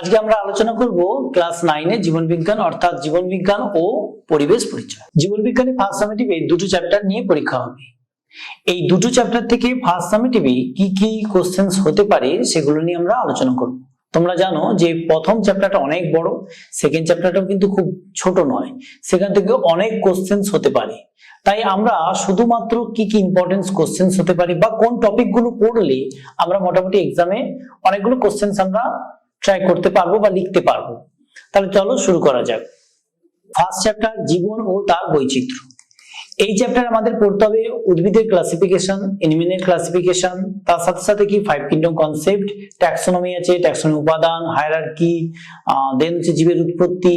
আজকে আমরা আলোচনা করব ক্লাস নাইনে জীবন বিজ্ঞান, অর্থাৎ জীবন বিজ্ঞান ও পরিবেশ পরিচয়। জীবন বিজ্ঞানে ফার্স্ট সামেটিভ এই দুটো চ্যাপ্টার নিয়ে পরীক্ষা হবে। এই দুটো চ্যাপ্টার থেকে ফার্স্ট সামেটিভে কি কি কোশ্চেন্স হতে পারে সেগুলো নিয়ে আমরা আলোচনা করব। তোমরা জানো যে প্রথম চ্যাপ্টারটা অনেক বড় সেকেন্ড চ্যাপ্টারটাও কিন্তু খুব ছোট নয়। সেখান থেকে অনেক কোশ্চেন্স হতে পারে। তাই আমরা শুধুমাত্র কি কি ইম্পর্টেন্স কোশ্চেন্স হতে পারে বা কোন টপিকগুলো পড়লে আমরা মোটামুটি এক্সামে অনেকগুলো কোশ্চেন্স আমরা ট্রাই করতে পারব বা লিখতে পারব। তাহলে চলো শুরু করা যাক। ফার্স্ট চ্যাপ্টার জীবন ও তার বৈচিত্র্য। এই চ্যাপ্টার আমাদের পড়তে হবে উদ্ভিদের ক্লাসিফিকেশন এনিমেলের ক্লাসিফিকেশন তার সাথে সাথে কি ফাইভ কিংডম কনসেপ্ট ট্যাক্সোনমি আছে ট্যাক্সোনমি উপাদান হায়ারার্কি দেন হচ্ছে জীবের উৎপত্তি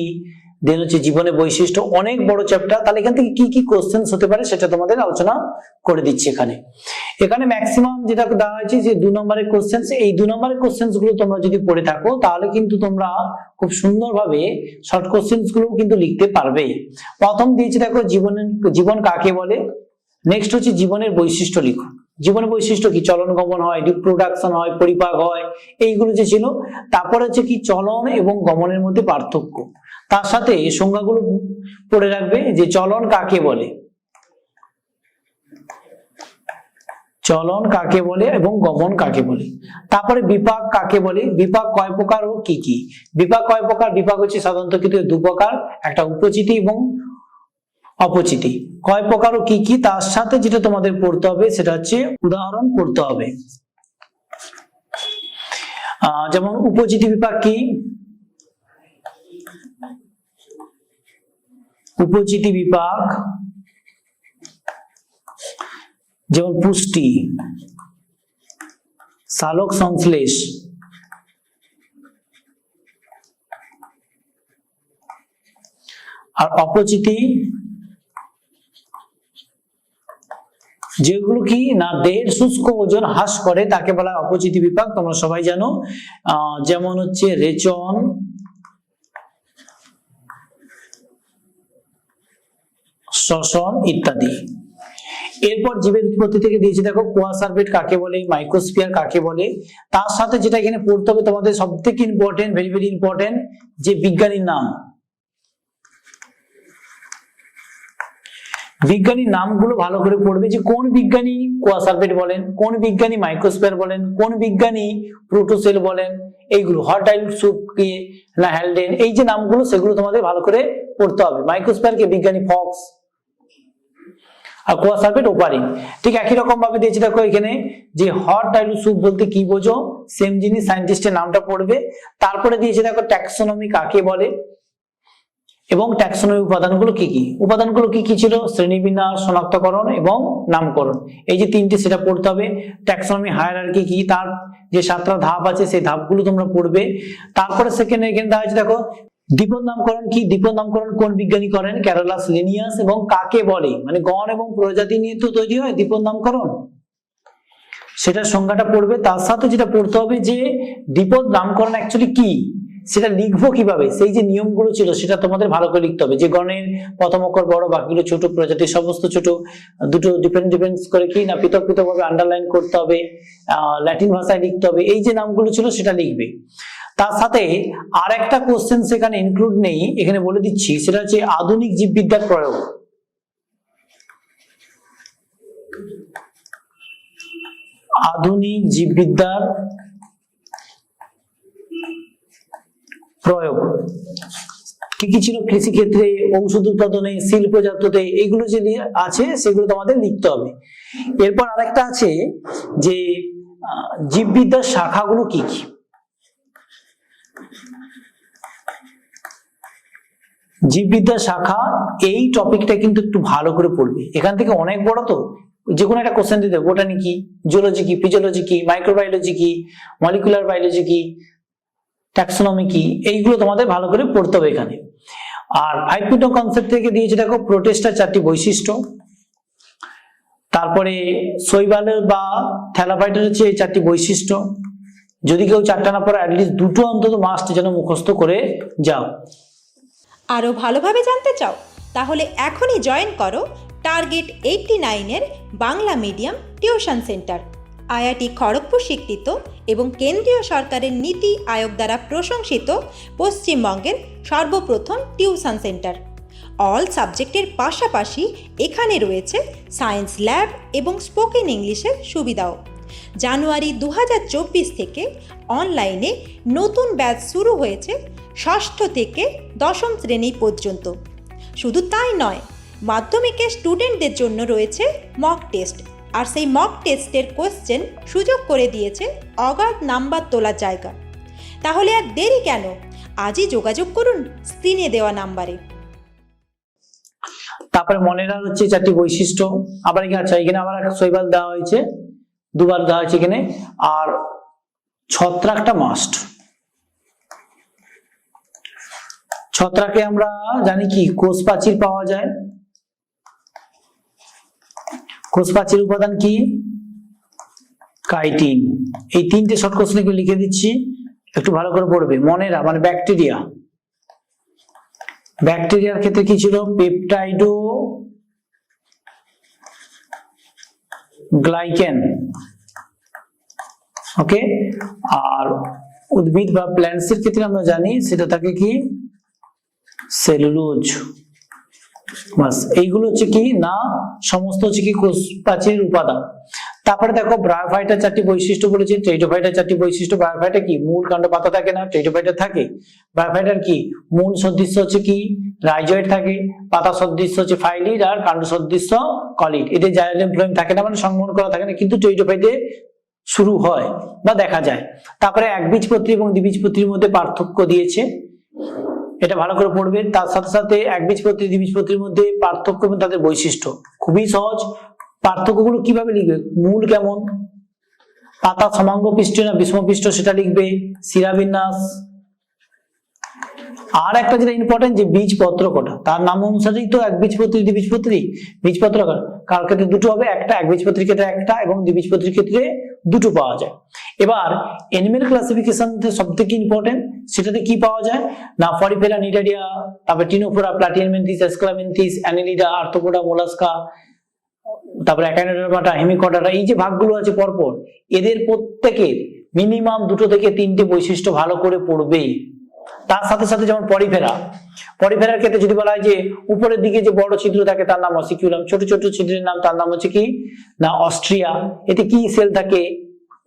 দেন হচ্ছে জীবনের বৈশিষ্ট্য অনেক বড় চ্যাপ্টার তাহলে এখান থেকে কি কি কোশ্চেন্স হতে পারে সেটা তোমাদের আলোচনা করে দিচ্ছি এখানে। এখানে ম্যাক্সিমাম যেটা দেওয়া হয়েছে যে দু নম্বরের কোশ্চেন্স এই দু নম্বরের কোশ্চেন্সগুলো তোমরা যদি পড়ে থাকো, তাহলে কিন্তু তোমরা খুব সুন্দরভাবে শর্ট কোশ্চেন্সগুলো কিন্তু লিখতে পারবে। প্রথম দিয়েছে দেখো জীবনের, জীবন কাকে বলে? নেক্সট হচ্ছে জীবনের বৈশিষ্ট্য লিখো। জীবনের বৈশিষ্ট্য কি? চলন গমন হয় রিপ্রোডাকশন হয়, পরিপাক হয়, এইগুলো যে ছিল। তারপর হচ্ছে কি চলন এবং গমনের মধ্যে পার্থক্য। তার সাথে সংজ্ঞাগুলো পড়ে রাখবে যে চলন কাকে বলে? চলন কাকে বলে এবং গমন কাকে বলে? তারপরে বিপাক কাকে বলে? বিপাক কয় প্রকার ও কি কি? বিপাক কয় প্রকার? বিপাক হচ্ছে সাধারণত কিন্তু দু প্রকার, একটা উপচিতি এবং অপচিতি। কয় প্রকার ও কি কি? তার সাথে যেটা তোমাদের পড়তে হবে সেটা হচ্ছে উদাহরণ পড়তে হবে। যেমন উপচিতি বিপাক কি? উপচিতি বিপাক, যেমন পুষ্টি, সালোক সংশ্লেষ, আর অপচিতি যেগুলো কি না দেহের শুষ্ক ওজন হ্রাস করে, তাকে বলা অপচিতি বিপাক, তোমরা সবাই জানো। যেমন হচ্ছে রেচন শ্বসন ইত্যাদি। এরপর জীবের উৎপত্তি থেকে দিয়েছি, দেখো কোয়াসার্ভেট কাকে বলে, মাইক্রোস্ফিয়ার কাকে বলে। তার সাথে যেটা এখানে পড়তে হবে, তোমাদের সব থেকে ইম্পর্টেন্ট ভেরি ভেরি ইম্পর্টেন্ট যে বিজ্ঞানীর নাম। বিজ্ঞানীর নামগুলো ভালো করে পড়বে, যে কোন বিজ্ঞানী কোয়াসার্ভেট বলেন, কোন বিজ্ঞানী মাইক্রোস্ফিয়ার বলেন, কোন বিজ্ঞানী প্রোটোসেল বলেন, এইগুলো হটাইল সুপ কি, না হ্যালডেন, এই যে নামগুলো, সেগুলো তোমাদের ভালো করে পড়তে হবে। মাইক্রোস্ফিয়ার কে বিজ্ঞানী ফক্স আর কোয়াসার্ভেট ওপারিন ঠিক একই রকম ভাবে দিয়েছি দেখো এখানে, যে হট টাইলু সুপ বলতে কি বোঝো? সেম জিনিস সায়েন্টিস্টের নামটা পড়বে। তারপরে দিয়েছে দেখো ট্যাক্সোনমি কাকে বলে? এবং ট্যাক্সোনমি উপাদানগুলো কি কি? উপাদানগুলো কি কি ছিল? শ্রেণীবিন্যাস, শনাক্তকরণ এবং নামকরণ। এই যে তিনটে সেটা পড়তে হবে। ট্যাক্সোনমি হায়ারার্কি কি? তার যে সাতটা ধাপ আছে, সেই ধাপগুলো তোমরা পড়বে। তারপরে সেকেন্ড এখানে আছে দেখো দ্বীপদ নামকরণ কি? দ্বীপদ নামকরণ কোন বিজ্ঞানী করেন? ক্যারোলাস লিনিয়াস এবং কাকে বলে? মানে গণ এবং প্রজাতি নিয়ে তো তৈরি হয় দ্বীপদ নামকরণ। সেটার সংজ্ঞাটা পড়বে। তার সাথে যেটা পড়তে হবে যে দ্বীপদ নামকরণ অ্যাকচুয়ালি কি? সেটা লিখব কীভাবে? সেই যে নিয়মগুলো ছিল, সেটা তোমাদের ভালো করে লিখতে হবে। যে গণের প্রথম অক্ষর বড়, বাকিগুলো ছোট, প্রজাতির সমস্ত ছোট, দুটো ডিপেন্ড ডিপেন্ডস করে কি না পৃথক পৃথক ভাবে আন্ডারলাইন করতে হবে ল্যাটিন ভাষায় লিখতে হবে। এই যে নামগুলো ছিল, সেটা লিখবে। তার সাথে আর একটা কোশ্চেন সেখানে ইনক্লুড নেই, এখানে বলে দিচ্ছি, সেটা হচ্ছে আধুনিক জীববিদ্যার প্রয়োগ। আধুনিক জীববিদ্যার প্রয়োগ। কি কি ছিল কৃষি ক্ষেত্রে ঔষধ উৎপাদনে, শিল্প জাততে যে আছে, সেগুলো তোমাদের লিখতে হবে। এরপর আরেকটা আছে যে জীববিদ্যার শাখাগুলো কি কি? জীববিদ্যা শাখা, এই টপিকটা কিন্তু একটু ভালো করে পড়বে। এখান থেকে অনেক বড় তো। যে কোনো একটা কোশ্চেন দিতে বোটানি কি জিওলজি কি ফিজিওলজি কি মাইক্রোবায়োলজি কি মলিকুলার বায়োলজি কি ট্যাক্সোনমি কি এইগুলো তোমাদের ভালো করে পড়তে হবে এখানে। আর ফাইভ পিটো কনসেপ্ট থেকে দিয়েছে, দেখো প্রোটেস্টার চারটি বৈশিষ্ট্য। তারপরে শৈবালের বা থ্যালাপাইটের হচ্ছে এই চারটি বৈশিষ্ট্য। যদি কেউ চারটা না অ্যাটলিস্ট দুটো অন্তত মাস্ট যেন মুখস্থ করে যাও। আরও ভালোভাবে জানতে চাও, তাহলে এখনই জয়েন করো টার্গেট এইটটি নাইনের Bangla medium tuition centre IIT Kharagpur স্বীকৃত এবং কেন্দ্রীয় সরকারের নীতি আয়োগ দ্বারা প্রশংসিত পশ্চিমবঙ্গের সর্বপ্রথম টিউশন সেন্টার অল সাবজেক্টের পাশাপাশি এখানে রয়েছে সায়েন্স ল্যাব এবং স্পোকেন ইংলিশের সুবিধাও। জানুয়ারি দু হাজার চব্বিশ থেকে অনলাইনে নতুন ব্যাচ শুরু হয়েছে ষষ্ঠ থেকে দশম শ্রেণি পর্যন্ত। শুধু তাই নয় মাধ্যমিকের স্টুডেন্টদের জন্য রয়েছে মক টেস্ট আর সেই মক টেস্টের কোশ্চেন সুযোগ করে দিয়েছে অগাধ নাম্বার তোলার জায়গা। তাহলে আর দেরি কেন? আজই যোগাযোগ করুন স্ক্রিনে দেওয়া নাম্বারে। তারপরে মনে রাখার হচ্ছে চারটি বৈশিষ্ট্য, আবার এখানে আচ্ছা এখানে একটা শৈবাল দেওয়া হয়েছে। দুবার দেওয়া হয়েছে এখানে আর ছত্রাকটা মাস্ট ছত্রাকে আমরা জানি কি? কোষ প্রাচীর পাওয়া যায়। কোষ প্রাচীর উপাদান কি? কাইটিন এই তিনটে শর্ট কোশ্চেন লিখে দিচ্ছি। একটু ভালো করে পড়বে। মনেরা মানে ব্যাকটেরিয়া ব্যাকটেরিয়ার ক্ষেত্রে কি ছিল? পেপটাইডো গ্লাইকেন ওকে আর উদ্ভিদ বা প্ল্যান্টসের ক্ষেত্রে আমরা জানি সেটা থাকে কি? সেলুলোজ বাস, এইগুলো হচ্ছে কি? না, সমস্ত হচ্ছে কি? কোষ প্রাচীর উপাদান। তারপরে দেখো ব্রায়োফাইটার চারটি বৈশিষ্ট্য বলেছি ট্রেটোফাইটার চারটি বৈশিষ্ট্য ব্রায়োফাইটা কি? মূল কাণ্ড পাতা থাকে না ট্রেটোফাইটার থাকে। ব্রায়োফাইটার কি? মূল সদৃশ্য হচ্ছে কি? রাইজয়েড থাকে, পাতা সদৃশ্য হচ্ছে ফাইলিড আর কাণ্ড সদৃশ্য কলিড এতে জাইলেম ফ্লোয়েম থাকে না মানে সংবহন করা থাকে না, কিন্তু ট্রেটোফাইটে শুরু হয় বা দেখা যায়। তারপরে একবীজপত্রী এবং দ্বিবীজপত্রীর মধ্যে পার্থক্য দিয়েছে। এটা ভালো করে পড়বে। তার সাথে সাথে একবীজপত্রী দ্বিবীজপত্রীর মধ্যে পার্থক্য এবং তাদের বৈশিষ্ট্য। খুবই সহজ। পার্থক্যগুলো কীভাবে লিখবে? মূল কেমন? পাতা সমাঙ্গ পৃষ্ঠ না বিষম পৃষ্ঠ সেটা লিখবে? শিরাবিন্যাস আর একটা যেটা ইম্পর্টেন্ট যে বীজপত্র কটা? তার নাম অনুসারেই তো এক বীজপত্রী দ্বিবীজপত্রী বীজপত্র। কার? ক্ষেত্রে দুটো হবে? একটা এক বীজপত্রীর ক্ষেত্রে একটা এবং দ্বিবীজপত্রীর ক্ষেত্রে দুটো পাওয়া যায়। এবার এনিমেল ক্লাসিফিকেশন সব থেকে ইম্পর্টেন্ট সেটাতে কি পাওয়া যায়? না ফরিফেরা নিডারিয়া তারপরে Ctenophora Platyhelminthes Aschelminthes Annelida Arthropoda Mollusca তারপরে একাইনোডার্মাটা হেমিকডাটা এই যে ভাগগুলো আছে পরপর, এদের প্রত্যেকের মিনিমাম দুটো থেকে তিনটে বৈশিষ্ট্য ভালো করে পড়বেই। তার সাথে সাথে যেমন পরিফেরা, পরিফেরার ক্ষেত্রে যদি বলা হয় যে উপরের দিকে যে বড় ছিদ্র থাকে তার নাম অসিকিউলাম ছোট ছোট ছিদ্রের নাম, তার নাম হচ্ছে কি? না, অস্ট্রিয়া। এতে কি সেল থাকে?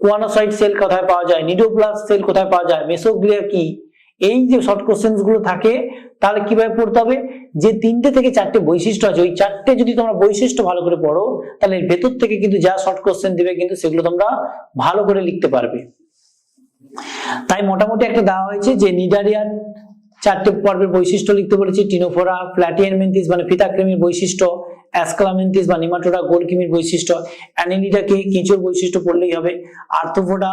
কোয়ানোসাইট সেল কোথায় পাওয়া যায়? নিডোপ্লাস সেল কোথায় পাওয়া যায়? মেসোগ্লিয়া কি? এই যে শর্ট কোশ্চেনগুলো থাকে, তাহলে কীভাবে পড়তে হবে? যে তিনটে থেকে চারটে বৈশিষ্ট্য আছে, ওই চারটে যদি তোমরা বৈশিষ্ট্য ভালো করে পড়ো, তাহলে ভেতর থেকে কিন্তু যা শর্ট কোশ্চেন দিবে কিন্তু সেগুলো তোমরা ভালো করে লিখতে পারবে। তাই মোটামুটি একটা দেওয়া হয়েছে যে নিডারিয়ার চারটে পর্বের বৈশিষ্ট্য লিখতে বলেছি, টিনোফোরা প্ল্যাটিয়ানমেন্থিস মানে ফিতাক্রেমির বৈশিষ্ট্য অ্যাসকালামেন্থিস বা নিমাটোরা গোলকিমির বৈশিষ্ট্য অ্যানিলিটাকে কিচোর বৈশিষ্ট্য পড়লেই হবে, আর্থোফোডা,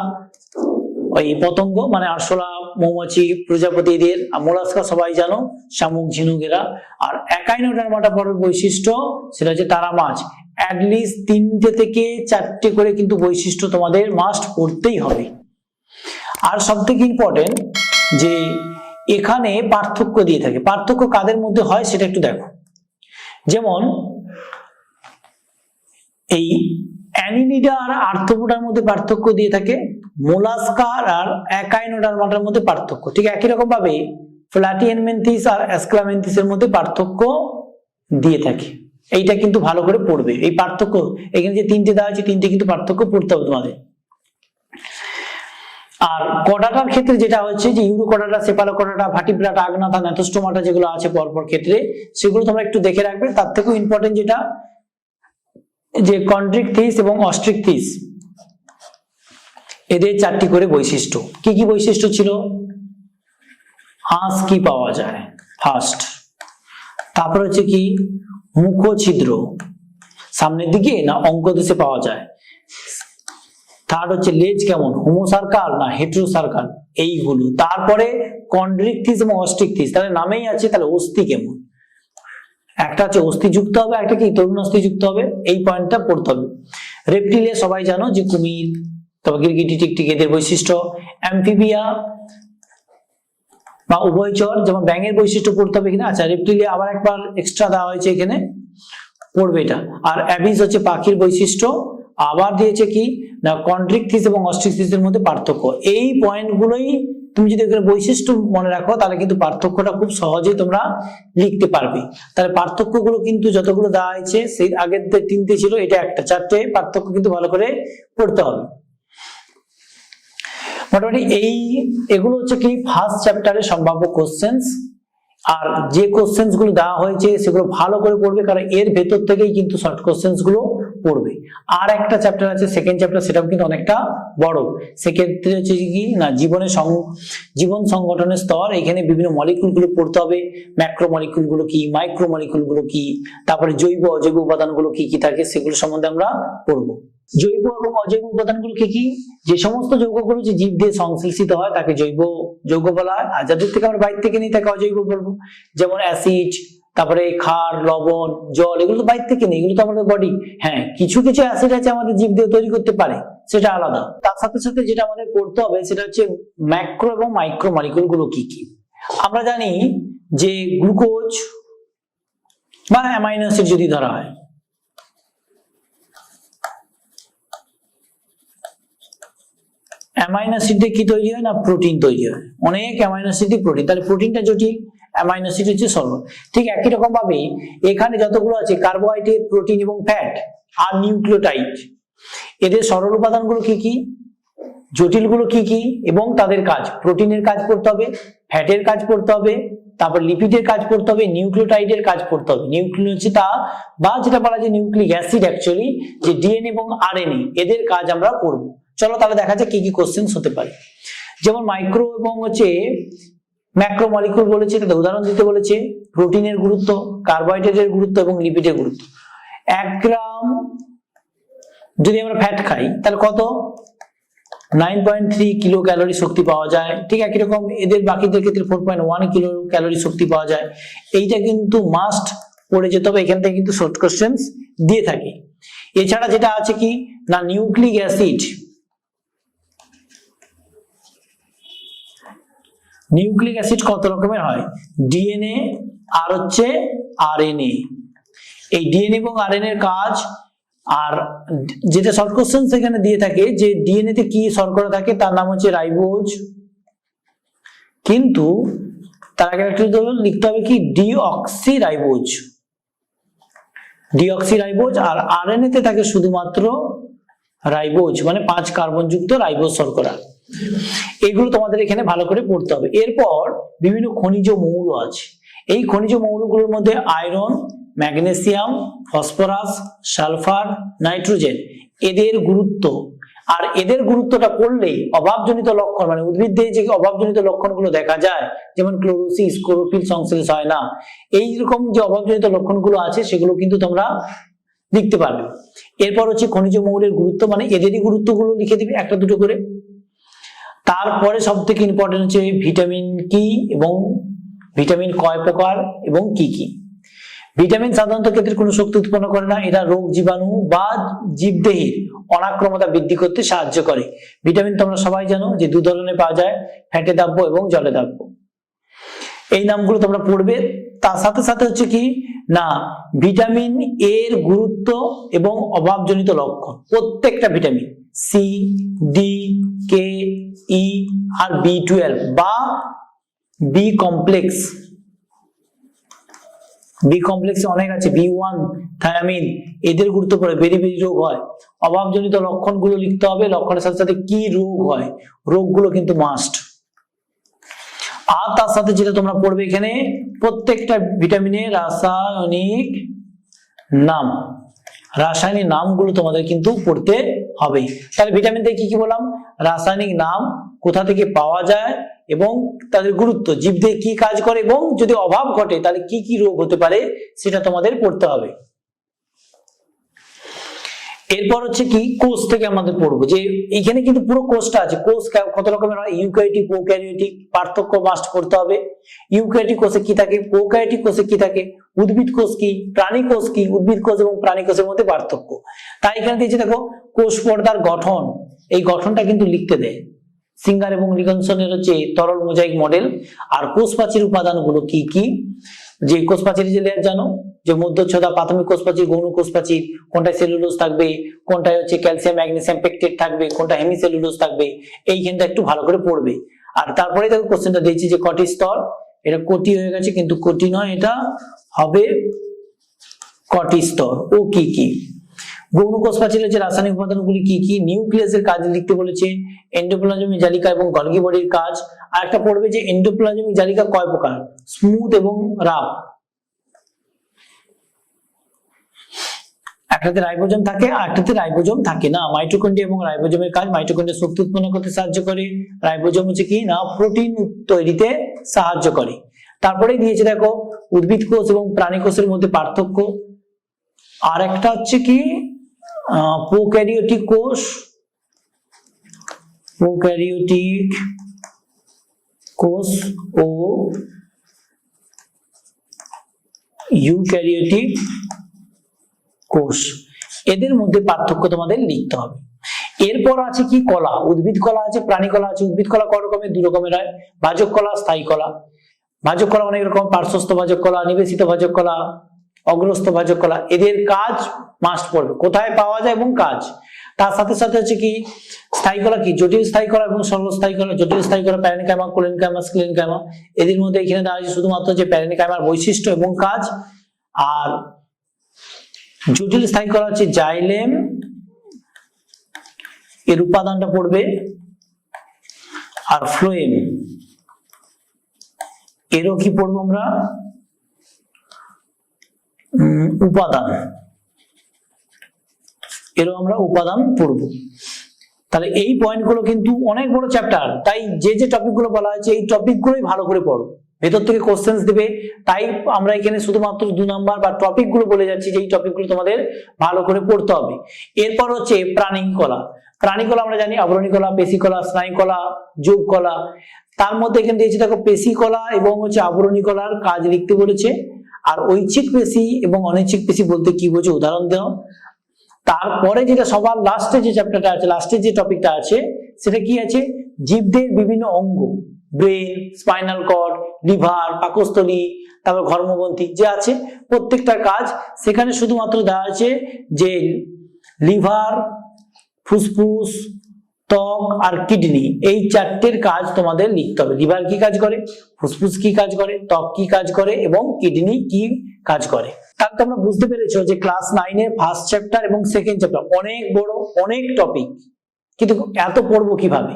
ওই পতঙ্গ মানে আরশোলা মৌমাছি প্রজাপতি এদের আর মোলাস্কা সবাই জানো, শামুক, ঝিনুক এরা। আর একাইনোডার্মাটা পর্বের বৈশিষ্ট্য, সেটা হচ্ছে তারা মাছ। অ্যাটলিস্ট তিনটে থেকে চারটে করে কিন্তু বৈশিষ্ট্য তোমাদের মাস্ট পড়তেই হবে। আর সব থেকে ইম্পর্টেন্ট যে এখানে পার্থক্য দিয়ে থাকে। পার্থক্য কাদের মধ্যে হয় সেটা একটু দেখো। যেমন, এই অ্যানিলিডা আর আর্থোপোডার মধ্যে পার্থক্য দিয়ে থাকে। মোলাস্কার আর অ্যাকাইনোডার্মাটার মধ্যে পার্থক্য। ঠিক একই রকম ভাবে ফ্ল্যাটিয়েনমেন্থিস আর অ্যাসক্লামেন্থিসের মধ্যে পার্থক্য দিয়ে থাকে। এইটা কিন্তু ভালো করে পড়বে। এই পার্থক্য, এখানে যে তিনটে দেওয়া আছে, তিনটে কিন্তু পার্থক্য পড়তে হবে তোমাদের। আর কডাটার ক্ষেত্রে যেটা হচ্ছে যে ইউরো কডাটা সেপালো কডাটা ভাটিব্রাটা আগনাথা ন্যাথোস্টোমাটা যেগুলো আছে পরপর ক্ষেত্রে, সেগুলো তোমরা একটু দেখে রাখবে। তার থেকেও ইম্পর্টেন্ট যেটা, যে কন্ট্রিক থিস এবং অস্ট্রিক থিস। এদের চারটি করে বৈশিষ্ট্য। কি কি বৈশিষ্ট্য ছিল? হাঁস কি পাওয়া যায়? ফার্স্ট তারপর হচ্ছে কি? মুখ ছিদ্র সামনের দিকে না অঙ্ক দেশে পাওয়া যায়? থার্ড হচ্ছে লেজ কেমন? হোমোসার্কাল না হেট্রো সার্কাল এইগুলো। তারপরে কন্ড্রিক থিস এবং অস্টিক থিস তাহলে নামেই আছে, তাহলে অস্থি কেমন? একটা হচ্ছে অস্থি যুক্ত হবে একটা কি? তরুণ অস্থি যুক্ত হবে। এই পয়েন্টটা পড়তে হবে। রেপটিলে সবাই জানো যে কুমির। তবে গিরগিটি টিকটিক এদের বৈশিষ্ট্য, অ্যাম্ফিবিয়া বা উভয়চর যেমন ব্যাঙের বৈশিষ্ট্য পড়তে হবে কিনা আচ্ছা রেপটিলে আবার একবার এক্সট্রা দেওয়া হয়েছে এখানে, পড়বে এটা। আর অ্যাবিস হচ্ছে পাখির বৈশিষ্ট্য, আবার দিয়েছে কি? না কন্ট্রিকথিস এবং অস্ট্রিকথিসের মধ্যে পার্থক্য। এই পয়েন্টগুলোই তুমি যদি এখানে বৈশিষ্ট্য মনে রাখো, তাহলে কিন্তু পার্থক্যটা খুব সহজেই তোমরা লিখতে পারবে। তাহলে পার্থক্যগুলো কিন্তু যতগুলো দেওয়া হয়েছে, সেই আগের তিনটে ছিল, এটা একটা। চারটে পার্থক্য কিন্তু ভালো করে পড়তে হবে। মোটামুটি এই এগুলো হচ্ছে কি ফার্স্ট চ্যাপ্টারের সম্ভাব্য কোশ্চেন্স আর যে কোশ্চেন্সগুলো দেওয়া হয়েছে, সেগুলো ভালো করে পড়বে, কারণ এর ভেতর থেকেই কিন্তু শর্ট কোশ্চেন্সগুলো পড়বে। আর একটা চ্যাপ্টার আছে সেকেন্ড চ্যাপ্টার সেটাও কিন্তু অনেকটা বড়। সেক্ষেত্রে হচ্ছে কি, না, জীবনের জীবন সংগঠনের স্তর, এখানে বিভিন্ন মলিকুলগুলো পড়তে হবে। ম্যাক্রো মলিকুলগুলো কি মাইক্রো মলিকুলগুলো কি, তারপরে জৈব, অজৈব উপাদানগুলো কি কি থাকে, সেগুলো সম্বন্ধে আমরা পড়ব। জৈব এবং অজৈব উপাদানগুলো কি কি? যে সমস্ত যৌগগুলো যে জীব দিয়ে সংশ্লেষিত হয়, তাকে জৈব যৌগ বলা হয়। আর যাদের থেকে আমরা বাইরে থেকে নিই, তাকে অজৈব বলব। যেমন অ্যাসিড তারপরে ক্ষার, লবণ, জল, এগুলো তো বাইরে থেকে নেই, এগুলো তো আমাদের বডি হ্যাঁ কিছু কিছু অ্যাসিড আছে আমাদের জীব দিয়ে তৈরি করতে পারে, সেটা আলাদা। তার সাথে সাথে যেটা আমাদের পড়তে হবে, সেটা হচ্ছে ম্যাক্রো এবং মাইক্রো মলিকুলগুলো কি কি? আমরা জানি যে গ্লুকোজ বা অ্যামাইনো অ্যাসিড যদি ধরা হয় অ্যামাইনো অ্যাসিড দিয়ে কি তৈরি হয় না? প্রোটিন তৈরি হয়। অনেক অ্যামাইনো অ্যাসিড প্রোটিন। তাহলে প্রোটিনটা জটিল, অ্যামাইনো অ্যাসিড হচ্ছে সরল। ঠিক একই রকম ভাবে এখানে যতগুলো আছে, কার্বোহাইড্রেট, প্রোটিন এবং ফ্যাট আর নিউক্লিওটাইড, এদের সরল উপাদানগুলো কি কি? জটিলগুলো কি কি? এবং তাদের কাজ, প্রোটিনের কাজ করতে হবে, ফ্যাটের কাজ করতে হবে, তারপর লিপিডের কাজ করতে হবে, নিউক্লিওটাইডের কাজ করতে হবে। নিউক্লিয় তা বা যেটা বলা যায় নিউক্লিক অ্যাসিড অ্যাকচুয়ালি যে ডিএনএ এবং আরএনএ এদের কাজ আমরা করব। চলো তাহলে দেখা যাক কি কি কোশ্চেন্স হতে পারে। যেমন মাইক্রো এবং হচ্ছে ম্যাক্রো মলিকুল বলেছে তাদের উদাহরণ দিতে বলেছে প্রোটিনের গুরুত্ব কার্বোহাইড্রেটের গুরুত্ব এবং লিপিডের গুরুত্ব। এক গ্রাম যদি আমরা ফ্যাট খাই, তাহলে কত? Nine point three kilo calorie শক্তি পাওয়া যায়। ঠিক একই রকম এদের বাকিদের ক্ষেত্রে four point one kilo calorie শক্তি পাওয়া যায়। এইটা কিন্তু মাস্ট পড়ে যেতে হবে, এখান থেকে কিন্তু শর্ট কোশ্চেন দিয়ে থাকে। এছাড়া যেটা আছে কি? না নিউক্লিক অ্যাসিড নিউক্লিক অ্যাসিড কত রকমের হয়? ডিএনএ, আর হচ্ছে আরএনএ। এই ডিএনএ এবং আরএনএ এর কাজ, আর যেটা শর্ট কোশ্চেন সেখানে দিয়ে থাকে, যে ডিএনএ তে কি শর্করা থাকে, তার নাম হচ্ছে রাইবোজ। কিন্তু তার আগে একটু লিখতে হবে কি? ডিঅক্সি রাইবোজ ডিঅক্সি রাইবোজ আর আরএনএ তে থাকে শুধুমাত্র রাইবোজ মানে পাঁচ কার্বন যুক্ত রাইবোজ শর্করা। এগুলো তোমাদের এখানে ভালো করে পড়তে হবে। এরপর বিভিন্ন খনিজ মৌল আছে। এই খনিজ মৌলগুলোর মধ্যে iron, magnesium, phosphorus, sulphur, nitrogen এদের গুরুত্ব। আর এদের গুরুত্বটা পড়লে অভাবজনিত লক্ষণ মানে উদ্ভিদে যে অভাবজনিত লক্ষণগুলো দেখা যায়, যেমন ক্লোরোসিস, ক্লোরোফিল সংশ্লেষ হয় না, এইরকম যে অভাবজনিত লক্ষণগুলো আছে সেগুলো কিন্তু তোমরা লিখতে পারবে। এরপর হচ্ছে খনিজ মৌলের গুরুত্ব মানে এদেরই গুরুত্বগুলো লিখে দিবে একটা দুটো করে। তারপরে সব থেকে ইম্পর্টেন্ট হচ্ছে ভিটামিন কি এবং ভিটামিন কয় প্রকার এবং কি কি? ভিটামিন সাধারণত ক্ষেত্রে কোনো শক্তি উৎপন্ন করে না, এরা রোগ জীবাণু বা জীবদেহের অনাক্রমতা বৃদ্ধি করতে সাহায্য করে। ভিটামিন তোমরা সবাই জানো যে দু ধরনের পাওয়া যায় ফ্যাটে দাব্য এবং জলে দাব্য এই নামগুলো তোমরা পড়বে। তার সাথে সাথে হচ্ছে কি না, ভিটামিন এর গুরুত্ব এবং অভাবজনিত লক্ষণ। প্রত্যেকটা vitamin C D K E আর বি টুয়েলভ বা বি কমপ্লেক্স বি কমপ্লেক্সে অনেক আছে বি ওয়ান থায়ামিন এদের গুরুত্ব পড়ে, বেরি বেরি রোগ হয়। অভাবজনিত লক্ষণগুলো লিখতে হবে, লক্ষণের সাথে সাথে কি রোগ হয়, রোগগুলো কিন্তু মাস্ট আর তার সাথে যেটা তোমরা পড়বে এখানে, প্রত্যেকটা ভিটামিনের রাসায়নিক নাম। রাসায়নিক নামগুলো তোমাদের কিন্তু পড়তে হবে। তাহলে ভিটামিন থেকে কি কি বললাম? রাসায়নিক নাম কোথা থেকে পাওয়া যায় এবং তাদের গুরুত্ব। জীবদেহে কি কাজ করে এবং যদি অভাব ঘটে, তাহলে কি কি রোগ হতে পারে, সেটা তোমাদের পড়তে হবে। এরপর হচ্ছে কি, কোষ থেকে আমাদের পড়ব। যে এখানে কিন্তু পুরো কোষটা আছে। কোষ কত রকমের হয়? ইউক্যারিওটিক, প্রোক্যারিওটিক পার্থক্য মাস্ট করতে হবে। ইউক্যারিওটিক কোষে কি থাকে? প্রোক্যারিওটিক কোষে কি থাকে? উদ্ভিদ কোষ কি? প্রাণী কোষ কি? উদ্ভিদ কোষ এবং প্রাণী কোষের মধ্যে পার্থক্য। তাই এখানে দিয়েছে দেখো, কোষ পর্দার গঠন। এই গঠনটা কিন্তু লিখতে দেয়। সিঙ্গার এবং নিকনসনের হচ্ছে তরল মোজাইক মডেল। আর কোষ প্রাচীর উপাদানগুলো কি কি? যে কোষ প্রাচীর যে লেয়ার জানো? যে মধ্যচ্ছদা প্রাথমিক কোষ প্রাচীর গৌণ কোষ প্রাচীর কোনটায় সেলুলোজ থাকবে, কোনটায় হচ্ছে ক্যালসিয়াম, ম্যাগনেসিয়াম, পেকটেট থাকবে কোনটা হেমিসেলুলোজ থাকবে, এইখানটা একটু ভালো করে পড়বে। আর তারপরে দেখো কোশ্চেনটা দিয়েছি যে কটি স্তর। এটা কোটি হয়ে গেছে, কিন্তু কোটি নয়, এটা হবে কটি স্তর, ও কি কি? গৌণ প্রাচীরের যে রাসায়নিক উপাদানগুলি কি কি? নিউক্লিয়াসের কাজ লিখতে বলেছে এন্ডোপ্লাজমিক জালিকা এবং গলগি বডির কাজ। আর একটা পড়বে যে এন্ডোপ্লাজমিক জালিকা কয় প্রকার? স্মুথ এবং রাফ। একটাতে রাইবোজোম থাকে আর একটাতে রাইবোজোম থাকে না। মাইটোকন্ড্রিয়া এবং রাইবোজোমের কাজ, মাইটোকন্ড্রিয়া শক্তি উৎপন্ন করতে সাহায্য করে। রাইবোজোম হচ্ছে কি না? প্রোটিন তৈরিতে সাহায্য করে। তারপরে দিয়েছে দেখো উদ্ভিদ কোষ এবং প্রাণী কোষের মধ্যে পার্থক্য। আর একটা হচ্ছে কি? প্রোক্যারিওটিক কোষ প্রোক্যারিওটিক কোষ ও ইউক্যারিওটিক কোষ। এদের মধ্যে পার্থক্য তোমাদের লিখতে হবে। এরপর আছে কি কলা? উদ্ভিদ কলা আছে, প্রাণী কলা আছে, উদ্ভিদ কলা ক রকমের? দু রকমের হয়। ভাজক কলা, স্থায়ী কলা। ভাজক কলা অনেক রকম, পার্শ্বস্থ ভাজক কলা, নিবেশিত ভাজক কলা অগ্রস্থ ভাজক কলা এদের কাজ মাস্ট পড়বে। কোথায় পাওয়া যায় এবং কাজ? তার সাথে সাথে হচ্ছে কি, স্থায়ী কলা কি? জটিল স্থায়ী কলা এবং সর্বস্থায়ী কলা। জটিল স্থায়ী কলা প্যারেনিকামা কোলেনকামা স্ক্লেনকামা এদের মধ্যে এখানে দেওয়া আছে শুধুমাত্র যে প্যারেনিকামার বৈশিষ্ট্য এবং কাজ। আর জটিল স্থায়ী কলা হচ্ছে জাইলেম। এর উপাদানটা পড়বে। আর ফ্লোয়েম। এরও কি পড়ব আমরা? উপাদান। এরও আমরা উপাদান পড়ব। তাহলে এই পয়েন্টগুলো কিন্তু অনেক বড় চ্যাপ্টার। তাই যে যে টপিকগুলো বলা হয়েছে, এই টপিকগুলোই ভালো করে পড়ো। ভেতর থেকে কোশ্চেন্স দেবে। তাই আমরা এখানে শুধুমাত্র দু নাম্বার বা টপিকগুলো বলে যাচ্ছি যে এই টপিকগুলো তোমাদের ভালো করে পড়তে হবে। এরপর হচ্ছে প্রাণী কলা প্রাণী কলা আমরা জানি আবরণী কলা পেশি কলা স্নায়ু কলা যোগ কলা তার মধ্যে এখানে দিয়েছে দেখো পেশি কলা এবং হচ্ছে আবরণী কলার কাজ লিখতে বলেছে। আর ঐচ্ছিক পেশি এবং অনৈচ্ছিক পেশি বলতে কি বোঝো? উদাহরণ দাও। তারপরে যেটা সবার লাস্টে যে চ্যাপ্টারটা আছে লাস্টে যে টপিকটা আছে, সেটা কি আছে? জীবদের বিভিন্ন অঙ্গ ব্রেন স্পাইনাল কর্ড লিভার পাকস্থলী, তারপর ঘর্মগ্রন্থি, যে আছে, প্রত্যেকটা কাজ সেখানে শুধুমাত্র দেওয়া আছে যে লিভার ফুসফুস ত্বক আর কিডনি, এই চারটের কাজ তোমাদের লিখতে হবে। লিভার কি কাজ করে? ফুসফুস কি কাজ করে? ত্বক কি কাজ করে? এবং কিডনি কি কাজ করে? তাহলে তোমরা বুঝতে পেরেছ যে ক্লাস নাইনের ফার্স্ট চ্যাপ্টার এবং সেকেন্ড চ্যাপ্টার অনেক বড়, অনেক টপিক কিন্তু এত পড়ব কীভাবে?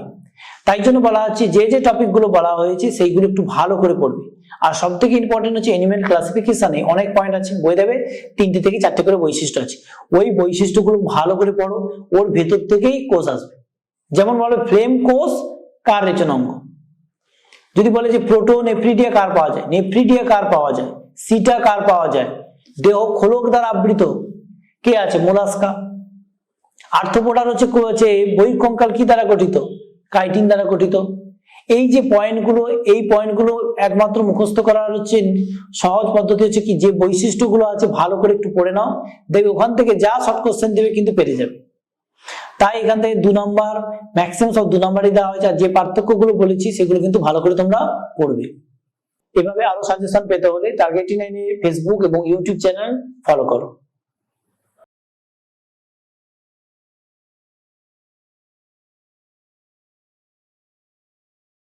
তাই জন্য বলা হচ্ছে যে যে টপিকগুলো বলা হয়েছে সেইগুলো একটু ভালো করে পড়বে। আর সব থেকে ইম্পর্টেন্ট হচ্ছে এনিমেল ক্লাসিফিকেশনে অনেক পয়েন্ট আছে, বই দেবে, তিনটে থেকে চারটে করে বৈশিষ্ট্য আছে। ওই বৈশিষ্ট্যগুলো ভালো করে পড়ো, ওর ভেতর থেকেই কোষ আসবে। যেমন বলে ফ্রেম কোষ কার রেচনাঙ্গ যদি বলে যে প্রোটো নেফ্রিডিয়া কার পাওয়া যায়? নেফ্রিডিয়া কার পাওয়া যায়? সিটা কার পাওয়া যায়? দেহ খোলক দ্বারা আবৃত। কে আছে? মোলাস্কা। আর্থপোডার হচ্ছে হচ্ছে বহির্কঙ্কাল কি দ্বারা গঠিত? কাইটিন দ্বারা গঠিত। এই যে পয়েন্টগুলো এই পয়েন্টগুলো একমাত্র মুখস্থ করার হচ্ছে সহজ পদ্ধতি হচ্ছে কি? যে বৈশিষ্ট্যগুলো আছে, ভালো করে একটু পড়ে নাও। দেখবে ওখান থেকে যা শর্ট কোশ্চেন দেবে কিন্তু পেরে যাবে। তাই এখান থেকে দু নম্বর ম্যাক্সিমাম সব দু নম্বরই দেওয়া হয়েছে, আর যে পার্থক্যগুলো বলেছি সেগুলো কিন্তু ভালো করে তোমরা পড়বে। এভাবে আরও সাজেশন পেতে হলে টার্গেটিং ফেসবুক এবং ইউটিউব চ্যানেল ফলো করো।